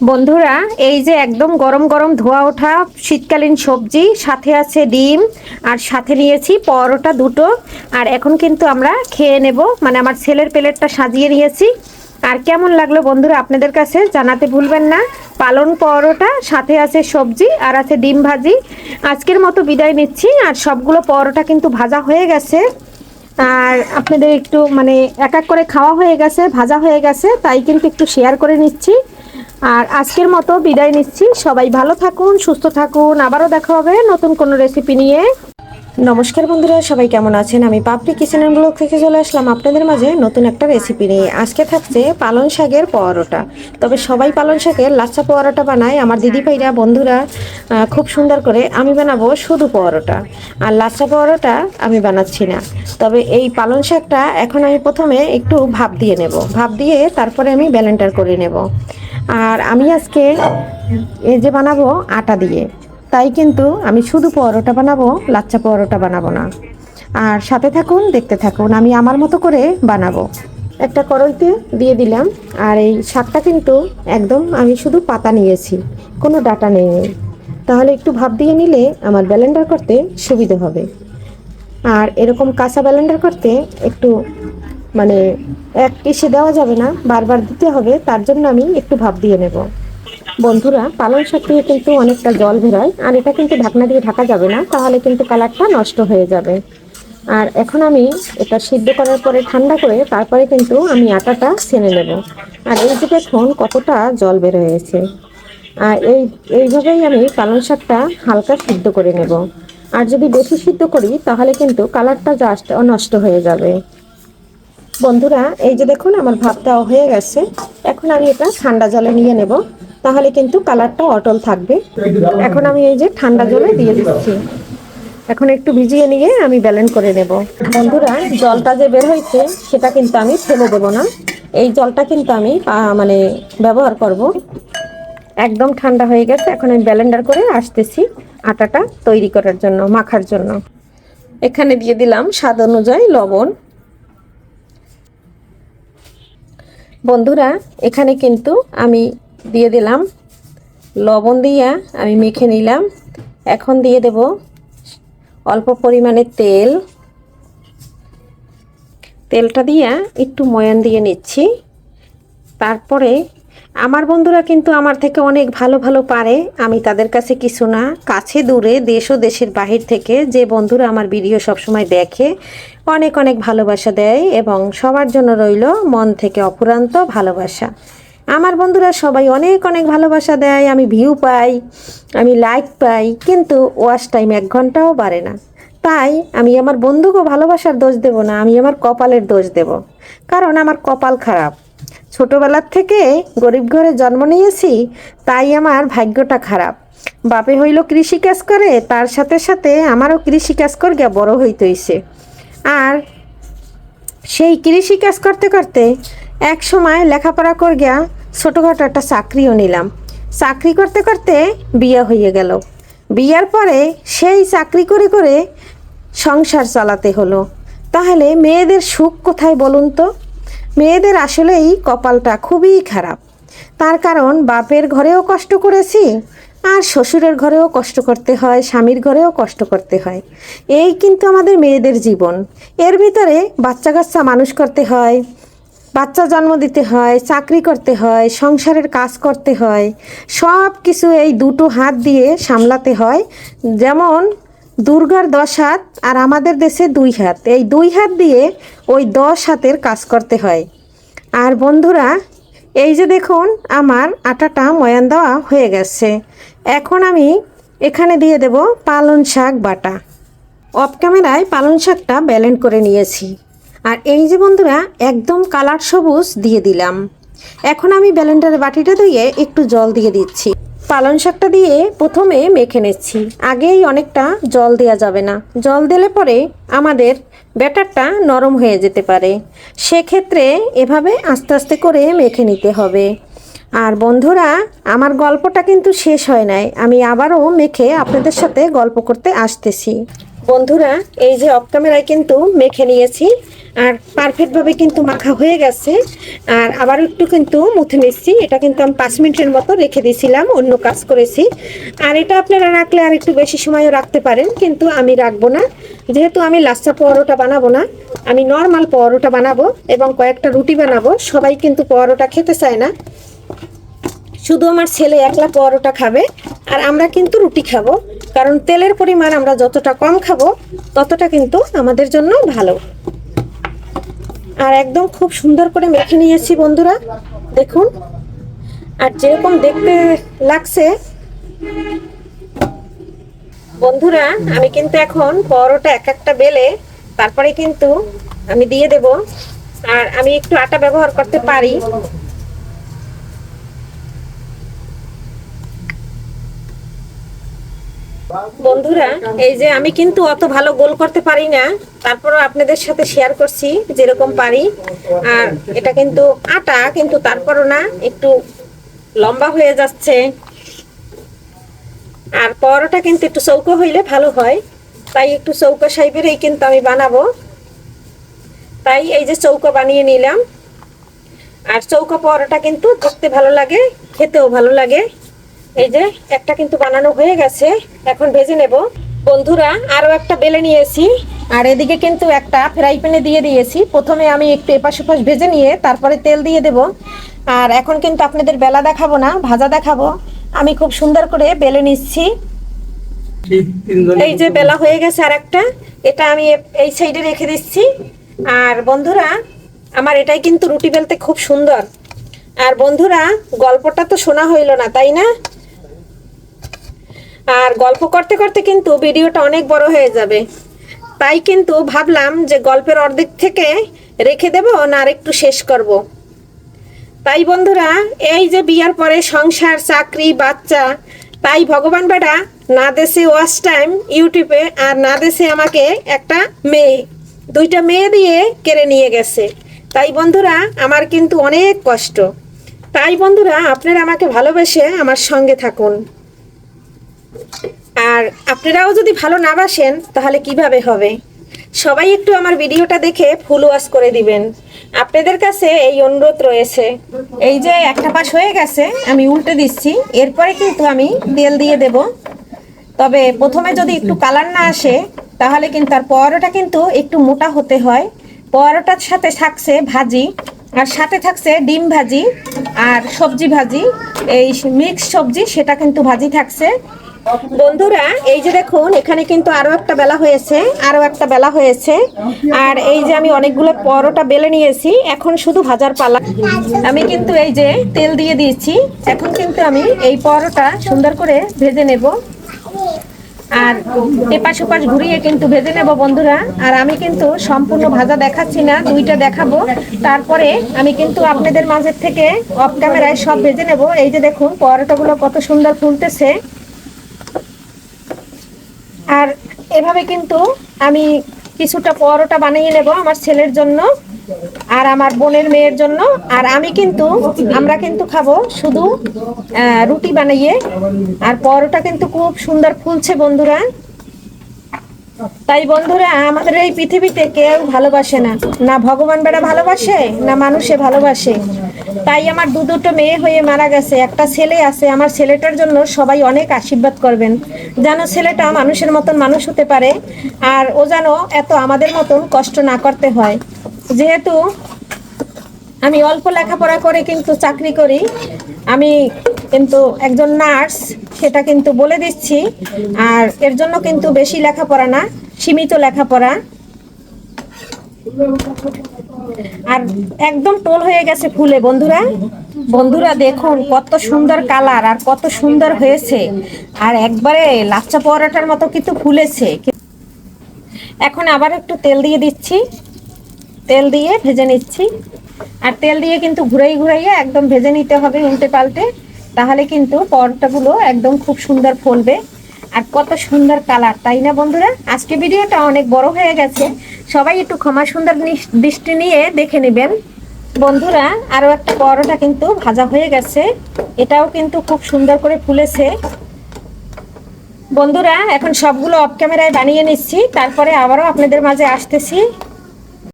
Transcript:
বন্ধুরা, এই যে একদম গরম গরম ধোয়া ওঠা শীতকালীন সবজি, সাথে আছে ডিম, আর সাথে নিয়েছি পরোটা দুটো। আর এখন কিন্তু আমরা খেয়ে নেব মানে আমার ছেলের প্লেটটা সাজিয়ে নিয়েছি। আর কেমন লাগল বন্ধুরা আপনাদের কাছে জানাতে ভুলবেন না। পালন পরোটা, সাথে আছে সবজি, আর আছে ডিম ভাজি। আজকের মতো বিদায় নিচ্ছি, আর সবগুলো পরোটা কিন্তু ভাজা হয়ে গেছে। আর আপনাদের একটু মানে এক এক করে খাওয়া হয়ে গেছে, ভাজা হয়ে গেছে, তাই কিন্তু একটু শেয়ার করে নিচ্ছি। আর আজকের মতো বিদায় নিচ্ছি। সবাই ভালো থাকুন, সুস্থ থাকুন। আবারও দেখা হবে নতুন কোনো রেসিপি নিয়ে। নমস্কার বন্ধুরা, সবাই কেমন আছেন? আমি পাপড়ি কিচেনের ব্লগ থেকে চলে আসলাম আপনাদের মাঝে নতুন একটা রেসিপি নিয়ে। আজকে থাকছে পালন শাকের পরোটা। তবে সবাই পালন শাকের লাচ্চা পরোটা বানায়। আমার দিদি ভাইরা, বন্ধুরা খুব সুন্দর করে আমি বানাবো শুধু পরোটা। আর লাচ্ছা পরোটা আমি বানাচ্ছি না। তবে এই পালন শাকটা এখন আমি প্রথমে একটু ভাপ দিয়ে নেব। ভাপ দিয়ে তারপরে আমি ব্যালেন্টার করে নেব। আর আমি আজকে এই যে বানাবো আটা দিয়ে, তাই কিন্তু আমি শুধু পরোটা বানাবো, লাচ্চা পরোটা বানাবো না। আর সাথে থাকুন, দেখতে থাকুন, আমি আমার মতো করে বানাবো। একটা কড়াইতে দিয়ে দিলাম, আর এই শাকটা কিন্তু একদম আমি শুধু পাতা নিয়েছি, কোনো ডাটা নেই। তাহলে একটু ভাব দিয়ে নিলে আমার ব্যালেন্ডার করতে সুবিধা হবে। আর এরকম কাঁচা ব্যালেন্ডার করতে একটু মানে এক পিসে দেওয়া যাবে না, বারবার দিতে হবে, তার জন্য আমি একটু ভাব দিয়ে নেব। বন্ধুরা, পালং শাক থেকে কিন্তু অনেকটা জল বেরোয়, আর এটা কিন্তু ঢাকনা দিয়ে ঢাকা যাবে না, তাহলে কিন্তু কালারটা নষ্ট হয়ে যাবে। আর এখন আমি এটা সিদ্ধ করার পরে ঠান্ডা করে তারপরে কিন্তু আমি আটাটা ছেনে নেব। আর এই যে দেখুন কতটা জল বের হয়েছে আর এই, এইভাবেই আমি পালং শাকটা হালকা সিদ্ধ করে নেব। আর যদি বেশি সিদ্ধ করি, তাহলে কিন্তু কালারটা জাস্ট নষ্ট হয়ে যাবে। বন্ধুরা, এই যে দেখুন, আমার ভাতটাও হয়ে গেছে। এখন আমি এটা ঠান্ডা জলে নিয়ে নেব। তাহলে কিন্তু কালারটা অটল থাকবে। এখন আমি এই যে ঠান্ডা জলে দিয়ে দিচ্ছি। এখন একটু ভিজিয়ে নিয়ে আমি ব্যালেন্স করে নেব। বন্ধুরা, জলটা যে বের হয়েছে, সেটা কিন্তু আমি ফেলে দেব না। এই জলটা কিন্তু আমি মানে ব্যবহার করব। একদম ঠান্ডা হয়ে গেছে। এখন আমি ব্যালেন্ডার করে আসতেছি আটাটা তৈরি করার জন্য, মাখার জন্য। এখানে দিয়ে দিলাম স্বাদ অনুযায়ী লবণ। বন্ধুরা, এখানে কিন্তু আমি দিয়ে দিলাম লবণ দিয়া আমি মেখে নিলাম। এখন দিয়ে দেব অল্প পরিমাণে তেল। তেলটা দিয়া একটু ময়ান দিয়ে নিচ্ছি। তারপরে আমার বন্ধুরা কিন্তু আমার থেকে অনেক ভালো ভালো পারে, আমি তাদের কাছে কিছু না। কাছে দূরে, দেশ ও দেশের বাহির থেকে যে বন্ধুরা আমার ভিডিও সবসময় দেখে অনেক অনেক ভালোবাসা দেয় এবং সবার জন্য রইল মন থেকে অপুরান্ত ভালোবাসা। আমার বন্ধুরা সবাই অনেক অনেক ভালোবাসা দেয়, আমি ভিউ পাই, আমি লাইক পাই, কিন্তু ওয়াশ টাইম এক ঘন্টাও বাড়ে না। তাই আমি আমার বন্ধুকে ভালোবাসার দোষ দেব না, আমি আমার কপালের দোষ দেব। কারণ আমার কপাল খারাপ। ছোটবেলার থেকে গরিব ঘরে জন্ম নিয়েছি, তাই আমার ভাগ্যটা খারাপ। বাপে হইল কৃষিকাজ করে, তার সাথে সাথে আমারও কৃষিকাজ করিয়া বড় হইতেইছে আর সেই কৃষি কাজ করতে করতে এক সময় লেখাপড়া করে করিয়া ছোটোখাটো একটা চাকরিও নিলাম। চাকরি করতে করতে বিয়ে হয়ে গেল। বিয়ার পরে সেই চাকরি করে করে সংসার চালাতে হলো। তাহলে মেয়েদের সুখ কোথায় বলুন তো? মেয়েদের আসলেই কপালটা খুবই খারাপ। তার কারণ বাপের ঘরেও কষ্ট করেছি আর শ্বশুরের ঘরেও কষ্ট করতে হয়, স্বামীর ঘরেও কষ্ট করতে হয়। এই কিন্তু আমাদের মেয়েদের জীবন। এর ভিতরে বাচ্চা কাচ্চা মানুষ করতে হয়, বাচ্চা জন্ম দিতে হয়, চাকরি করতে হয়, সংসারের কাজ করতে হয়। সব কিছু এই দুটো হাত দিয়ে সামলাতে হয়। যেমন দুর্গার দশ হাত আর আমাদের দেশে দুই হাত। এই দুই হাত দিয়ে ওই দশ হাতের কাজ করতে হয়। আর বন্ধুরা এই যে দেখুন, আমার আটাটা ময়ান দেওয়া হয়ে গেছে। এখন আমি এখানে দিয়ে দেব পালন শাক বাটা। অফ ক্যামেরায় পালন শাকটা ব্যালেন্ড করে নিয়েছি। আর এই যে বন্ধুরা, একদম কালার সবুজ দিয়ে দিলাম। এখন আমি ব্যালেন্ডারের বাটিটা ধুয়ে একটু জল দিয়ে দিচ্ছি। পালং শাকটা দিয়ে প্রথমে মেখে নিচ্ছি। আগেই অনেকটা জল দেওয়া যাবে না। জল দিলে পরে আমাদের ব্যাটারটা নরম হয়ে যেতে পারে। সেক্ষেত্রে এভাবে আস্তে আস্তে করে মেখে নিতে হবে। আর বন্ধুরা, আমার গল্পটা কিন্তু শেষ হয় নাই। আমি আবারও মেখে আপনাদের সাথে গল্প করতে আসতেছি। বন্ধুরা, এই যে অফ ক্যামেরায় কিন্তু মেখে নিয়েছি, আর পারফেক্টভাবে কিন্তু মাখা হয়ে গেছে। আর আবার একটু কিন্তু মুথে নিচ্ছি, এটা কিন্তু আমি পাঁচ মিনিটের মতো রেখে দিয়েছিলাম, অন্য কাজ করেছি। আর এটা আপনারা রাখলে আর একটু বেশি সময়ও রাখতে পারেন, কিন্তু আমি রাখব না। যেহেতু আমি লাচ্চা পরোটা বানাবো না, আমি নর্মাল পরোটা বানাবো এবং কয়েকটা রুটি বানাবো, সবাই কিন্তু পরোটা খেতে চায় না। শুধু আমার ছেলে একলা পরোটা খাবে, আর আমরা কিন্তু রুটি খাব। কারণ তেলের পরিমাণ আমরা যতটা কম খাব, ততটা কিন্তু আমাদের জন্য ভালো। আর একদম খুব সুন্দর করে মেখে নিয়েছি বন্ধুরা, দেখুন। আর যেরকম দেখতে লাগছে, বন্ধুরা, আমি কিন্তু এখন পরোটা এক একটা বেলে, তারপরে কিন্তু আমি দিয়ে দেব। আর আমি একটু আটা ব্যবহার করতে পারি। বন্ধুরা, এই যে আমি কিন্তু অত ভালো গোল করতে পারি না, তারপরও আপনাদের সাথে শেয়ার করছি যেরকম পারি। আর এটা কিন্তু আটা, কিন্তু তারপরও না, একটু লম্বা হয়ে যাচ্ছে। আর পরোটা কিন্তু একটু চৌকো হইলে ভালো হয়। তাই একটু চৌকো সাইবেরই কিন্তু আমি বানাবো। তাই এই যে চৌকো বানিয়ে নিলাম। আর চৌকো পরোটা কিন্তু দেখতে ভালো লাগে, খেতেও ভালো লাগে। এই যে, একটা কিন্তু বানানো হয়ে গেছে, এখন ভেজে নেব। বন্ধুরা আরও একটা বেলে নিয়েছি। আর এদিকে কিন্তু একটা ফ্রাই প্যানে দিয়ে দিয়েছি। প্রথমে আমি একটু এপাশ ওপাশ ভেজে নিয়ে তারপরে তেল দিয়ে দেব। আর এখন কিন্তু আপনাদের বেলা দেখাবো না, ভাজা দেখাবো। আমি খুব সুন্দর করে বেলে নিচ্ছি। এই যে বেলা হয়ে গেছে আর একটা এটা আমি এই সাইডে রেখে দিচ্ছি। আর বন্ধুরা, আমার এটাই কিন্তু রুটি বেলতে খুব সুন্দর। আর বন্ধুরা, গল্পটা তো শোনা হইল না, তাই না? আর গল্প করতে করতে কিন্তু ভিডিওটা অনেক বড় হয়ে যাবে। তাই কিন্তু ভাবলাম যে গল্পের অর্ধেক থেকে রেখে দেব না আর একটু শেষ করব। তাই বন্ধুরা, এই যে বিয়ার পরে সংসার, চাকরি, বাচ্চা, তাই ভগবান বেটা না দেশে ওয়াচ টাইম, ইউটিউবে আর না দেশে আমাকে একটা মেয়ে, দুইটা মেয়ে দিয়ে কেড়ে নিয়ে গেছে। তাই বন্ধুরা, আমার কিন্তু অনেক কষ্ট। তাই বন্ধুরা, আপনারা আমাকে ভালোবেসে আমার সঙ্গে থাকুন। আর আপনারাও যদি ভালো না বাসেন, তাহলে কীভাবে হবে? সবাই একটু আমার ভিডিওটা দেখে ফুল ওয়াশ করে দিবেন। আপনাদের কাছে এই অনুরোধ রয়েছে। এই যে একটা পাশ হয়ে গেছে, আমি উল্টে দিচ্ছি। এরপরে কিন্তু আমি তেল দিয়ে দেব। তবে প্রথমে যদি একটু কালার না আসে, তাহলে কিন্তু আর পরোটা কিন্তু একটু মোটা হতে হয়। পরোটার সাথে থাকছে ভাজি, আর সাথে থাকছে ডিম ভাজি আর সবজি ভাজি। এই মিক্স সবজি, সেটা কিন্তু ভাজি থাকছে। বন্ধুরা, এই যে দেখুন, এখানে কিন্তু আরও একটা বেলা হয়েছে, আরও একটা বেলা হয়েছে। আর এই যে আমি অনেকগুলো পরোটা বেলে নিয়েছি, এখন শুধু ভাজার পালা। আমি কিন্তু এই যে তেল দিয়ে দিয়েছি, এখন কিন্তু আমি এই পরোটা সুন্দর করে ভেজে নেব। আর এপাশ ওপাশ ঘুরিয়ে কিন্তু ভেজে নেব, বন্ধুরা। আর আমি কিন্তু সম্পূর্ণ ভাজা দেখাচ্ছি না, দুইটা দেখাবো। তারপরে আমি কিন্তু আপনাদের মাঝের থেকে অফ ক্যামেরায় সব ভেজে নেব। এই যে দেখুন, পরোটাগুলো কত সুন্দর ফুলতেছে। আর এভাবে কিন্তু আমি কিছুটা পরোটা বানিয়ে নেব আমার ছেলের জন্য আর আমার বোনের মেয়ের জন্য। আর আমি কিন্তু, আমরা কিন্তু খাব শুধু রুটি বানিয়ে। আর পরোটা কিন্তু খুব সুন্দর ফুলছে বন্ধুরা। তাই বন্ধুরা, আমাদের এই পৃথিবীতে কেউ ভালোবাসে না। না ভগবান বেড়া ভালোবাসে, না মানুষে ভালোবাসে। তাই আমার দু দুটো মেয়ে হয়ে মারা গেছে। একটা ছেলে আছে, আমার ছেলেটার জন্য সবাই অনেক আশীর্বাদ করবেন। যেন ছেলেটা মানুষের মতন মানুষ হতে পারে, আর ও যেন এত আমাদের মতন কষ্ট না করতে হয়। যেহেতু আমি অল্প লেখাপড়া করে কিন্তু চাকরি করি, আমি কিন্তু একজন নার্স সেটা কিন্তু বলে দিচ্ছি। আর এর জন্য কিন্তু বেশি লেখাপড়া না, সীমিত লেখাপড়া। আর একদম টোল হয়ে গেছে ফুলে, বন্ধুরা। বন্ধুরা, দেখুন কত সুন্দর কালার আর কত সুন্দর হয়েছে। আর একবারে লাচ্চা পরোটার মতো কিন্তু ফুলেছে। এখন আবার একটু তেল দিয়ে দিচ্ছি। তেল দিয়ে ভেজে নিচ্ছি। আর তেল দিয়ে কিন্তু ঘুরাই ঘুরাইয়ে একদম ভেজে নিতে হবে উল্টে পাল্টে। তাহলে কিন্তু পরোটাগুলো একদম খুব সুন্দর ফলবে। আর কত সুন্দর কালার, তাই না বন্ধুরা? আজকে ভিডিওটা অনেক বড় হয়ে গেছে। সবাই একটু ক্ষমা সুন্দর দৃষ্টি নিয়ে দেখে নেবেন। বন্ধুরা, আরও একটা পরোটা কিন্তু ভাজা হয়ে গেছে। এটাও কিন্তু খুব সুন্দর করে ফুলেছে। বন্ধুরা, এখন সবগুলো অফ ক্যামেরায় বানিয়ে নিচ্ছি। তারপরে আবারও আপনাদের মাঝে আসতেছি।